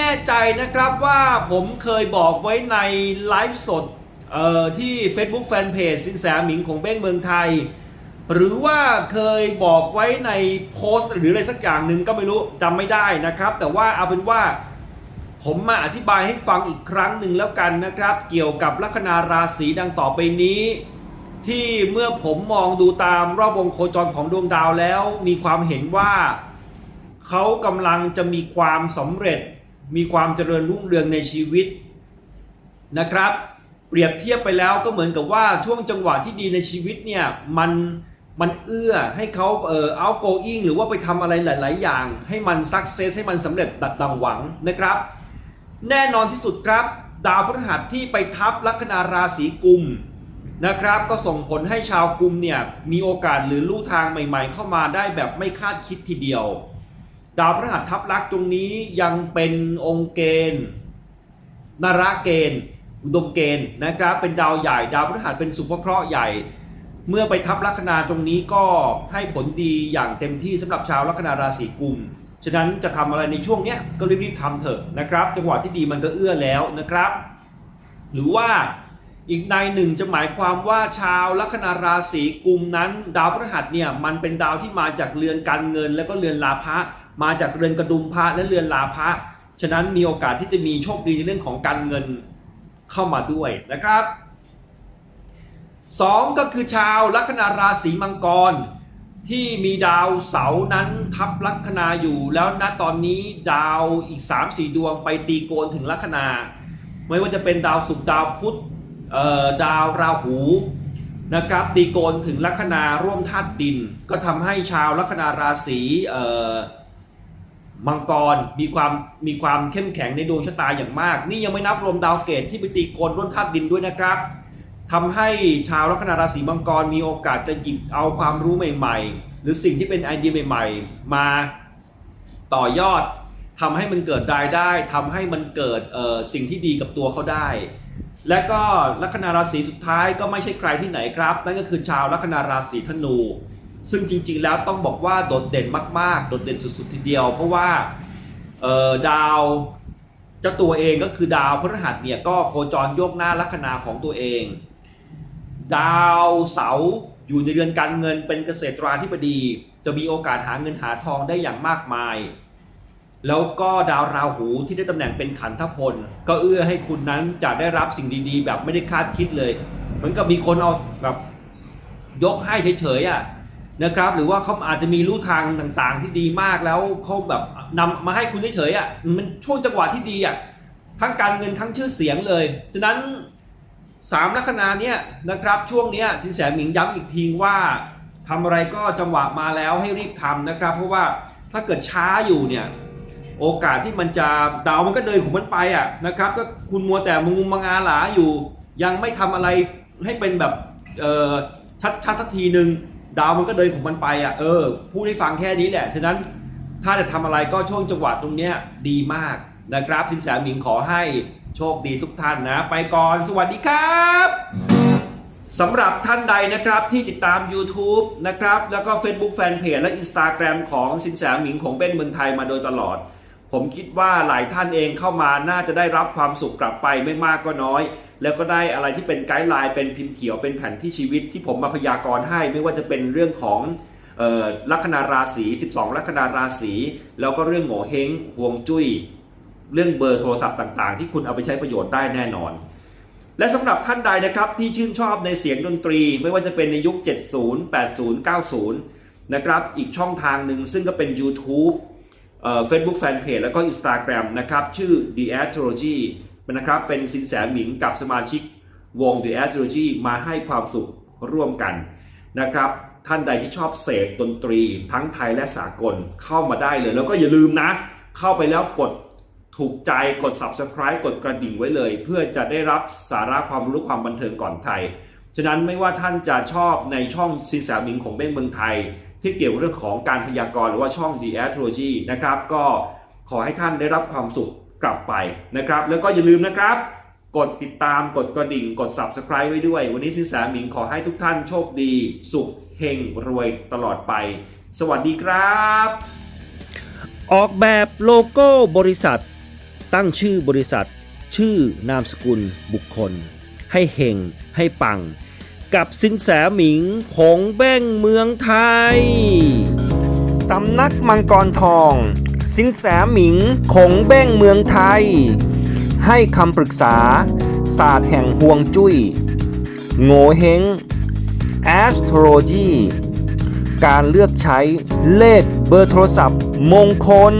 แน่ใจนะครับว่าผมเคยบอกไว้ในไลฟ์สดเอ่อที่ Facebook Fanpage สินแสหมิงของเบ้งเมืองไทย หรือว่าเคยบอกไว้ในโพสต์ หรืออะไรสักอย่างหนึ่งก็ไม่รู้จำไม่ได้นะครับ แต่ว่าเอาเป็นว่าผมมาอธิบายให้ฟังอีกครั้งหนึ่งแล้วกันนะครับ เกี่ยวกับลัคนาราศีดังต่อไปนี้ ที่เมื่อผมมองดูตามรอบวงโคจรของดวงดาวแล้ว มีความเห็นว่าเขากำลังจะมีความสำเร็จ มีความเจริญรุ่งเรืองในชีวิตนะครับ เปรียบเทียบไปแล้วก็เหมือนกับว่าช่วงจังหวะที่ดีในชีวิตเนี่ยมันมันเอื้อให้เขาเอ่อ outgoing หรือว่าไปทำอะไรหลาย ๆ อย่าง ให้มัน success ให้มันสำเร็จดัดดังหวังนะครับ แน่นอนที่สุดครับ ดาวพฤหัสที่ไปทับลัคนาราศีกุมนะครับ ก็ส่งผลให้ชาวกุมเนี่ยมีโอกาสหรือลู่ทางใหม่ ๆ เข้ามาได้แบบไม่คาดคิดทีเดียว ดาวพฤหัสทับลักษ์ตรงนี้ยังเป็นองค์เกณฑ์นาราเกณฑ์อุดมเกณฑ์นะครับ เป็นดาวใหญ่ ดาวพฤหัสเป็นสุภเคราะห์ใหญ่ เมื่อไปทับลัคนาตรงนี้ก็ให้ผลดีอย่างเต็มที่สำหรับชาวลัคนาราศีกุมฉะนั้นจะทำอะไรในช่วงเนี้ยก็รีบๆทำเถอะนะครับ จังหวะที่ดีมันก็เอื้อแล้วนะครับ หรือว่า อีกในหนึ่งจะหมายความว่าชาวลัคนาราศีกุมนั้น ดาวพฤหัสเนี่ยมันเป็นดาวที่มาจากเรือนการเงิน แล้วก็เรือนลาภะมาจากเรือนกระดุมพระและเรือนลาภะฉะนั้นมีโอกาสที่จะมีโชคดีในเรื่องของการเงินเข้ามาด้วยนะครับสองก็คือชาวลัคนาราศีมังกร ที่มีดาวเสาร์นั้นทับลัคนาอยู่ แล้วณตอนนี้ดาวอีก 3-4 ดวงไปตีโกนถึงลัคนา ไม่ว่าจะเป็นดาวศุกร์ดาวพุธ ดาวราหูนะครับตีโกนถึงลัคนาร่วมธาตุดิน ก็ทำให้ชาวลัคนาราศีมังกรมีความมีความเข้มแข็งในดวงชะตาอย่างมาก นี่ยังไม่นับรวมดาวเกตที่ไปตีโกนร่วมธาตุดินด้วยนะครับทำให้ชาวลัคนาราศีมังกรมีโอกาสจะหยิบเอาความรู้ใหม่ ๆ หรือสิ่งที่เป็นไอเดียใหม่ ๆ มาต่อยอดทำให้มันเกิดรายได้ทำให้มันเกิดสิ่งที่ดีกับตัวเขาได้ และก็ลัคนาราศีสุดท้ายก็ไม่ใช่ใครที่ไหนครับ นั่นก็คือชาวลัคนาราศีธนู ซึ่งจริงๆแล้วต้องบอกว่าโดดเด่นมากๆ โดดเด่นสุดๆทีเดียว เพราะว่าดาวเจ้าตัวเองก็คือดาวพฤหัสเนี่ยก็โคจรโยกหน้าลัคนาของตัวเอง ดาวเสาอยู่ในเรือนการเงินเป็นเกษตราธิบดี จะมีโอกาสหาเงินหาทองได้อย่างมากมาย แล้วก็ดาวราหูที่ได้ตำแหน่งเป็นขันธพล ก็เอื้อให้คุณนั้นจะได้รับสิ่งดีๆ แบบไม่ได้คาดคิดเลย เหมือนกับมีคนเอาแบบยกให้เฉยๆอะนะครับ หรือว่าเขาอาจจะมีลู่ทางต่างๆ ที่ดีมากแล้วเขาแบบนำมาให้คุณเฉยๆอะมันช่วงจังหวะที่ดีอะทั้งการเงินทั้งชื่อเสียงเลยฉะนั้นสามลัคนาเนี่ยนะครับช่วงเนี้ยสินแสหมิงย้ำอีกทีว่าทำอะไรก็จังหวะมาแล้วให้รีบทำนะครับ เพราะว่าถ้าเกิดช้าอยู่เนี่ย โอกาสที่มันจะดาวมันก็เดินของมันไปอะนะครับก็คุณมัวแต่มุงมังอาหลาอยู่ ยังไม่ทำอะไรให้เป็นแบบเออชัดชัดสักทีหนึ่งดาวมันก็เดินของมันไปอะเออพูดให้ฟังแค่นี้แหละฉะนั้นถ้าจะทำอะไรก็ช่วงจังหวะตรงเนี้ยดีมากนะครับสินแสหมิงขอให้โชคดีทุกท่านนะ ไปก่อนสวัสดีครับสำหรับท่านใดนะครับที่ติดตาม YouTube นะครับ แล้วก็ Facebook Fanpage และ Instagram ของสินแสหมิงของเบ้นเมืองไทยมาโดยตลอด ผมคิดว่าหลายท่านเองเข้ามาน่าจะได้รับความสุขกลับไปไม่มากก็น้อย แล้วก็ได้อะไรที่เป็นไกด์ไลน์เป็นพิมพ์เขียวเป็นแผนที่ชีวิตที่ผมมาพยากรณ์ให้ ไม่ว่าจะเป็นเรื่องของลัคนาราศี 12 ลัคนาราศี แล้วก็เรื่องโง่เฮงห่วงจุ้ย เรื่องเบอร์โทรศัพท์ต่างๆ ที่คุณเอาไปใช้ประโยชน์ได้แน่นอน และสำหรับท่านใดนะครับที่ชื่นชอบในเสียงดนตรี ไม่ว่าจะเป็นในยุค 70 80 90 นะครับ อีกช่องทางหนึ่งซึ่งก็เป็น YouTube เอ่อ Facebook Fanpage แล้วก็ Instagram นะครับ ชื่อ The Astrology นะครับเป็นสินแสหมิงกับสมาชิกวง The Astrology มาให้ความสุขร่วมกันนะครับท่านใดที่ชอบเสพดนตรีทั้งไทยและสากลเข้ามาได้เลย แล้วก็อย่าลืมนะ เข้าไปแล้วกดถูกใจกด subscribe กดกระดิ่งไว้เลย เพื่อจะได้รับสาระความรู้ความบันเทิงก่อนใครฉะนั้นไม่ว่าท่านจะชอบในช่องซีสามิงของเบ้งเมืองไทย ที่เกี่ยวเรื่องของการพยากรณ์หรือว่าช่อง The Astrology นะครับ ก็ขอให้ท่านได้รับความสุขกลับไปนะครับ แล้วก็อย่าลืมนะครับ กดติดตามกดกระดิ่ง กด subscribe ไว้ด้วย วันนี้สินแสหมิงขอให้ทุกท่านโชคดี สุขเฮงรวยตลอดไป สวัสดีครับ ออกแบบโลโก้บริษัท ตั้งชื่อบริษัท ชื่อนามสกุลบุคคล ให้เฮงให้ปัง กับสินแสหมิงของแบ้งเมืองไทย สำนักมังกรทอง สินแสหมิงคงเบ้งเมืองไทย ให้คำปรึกษา ศาสตร์แห่งห่วงจุย้ย โงเฮง astrology การเลือกใช้เลขเบอร์โทรศัพท์มงคล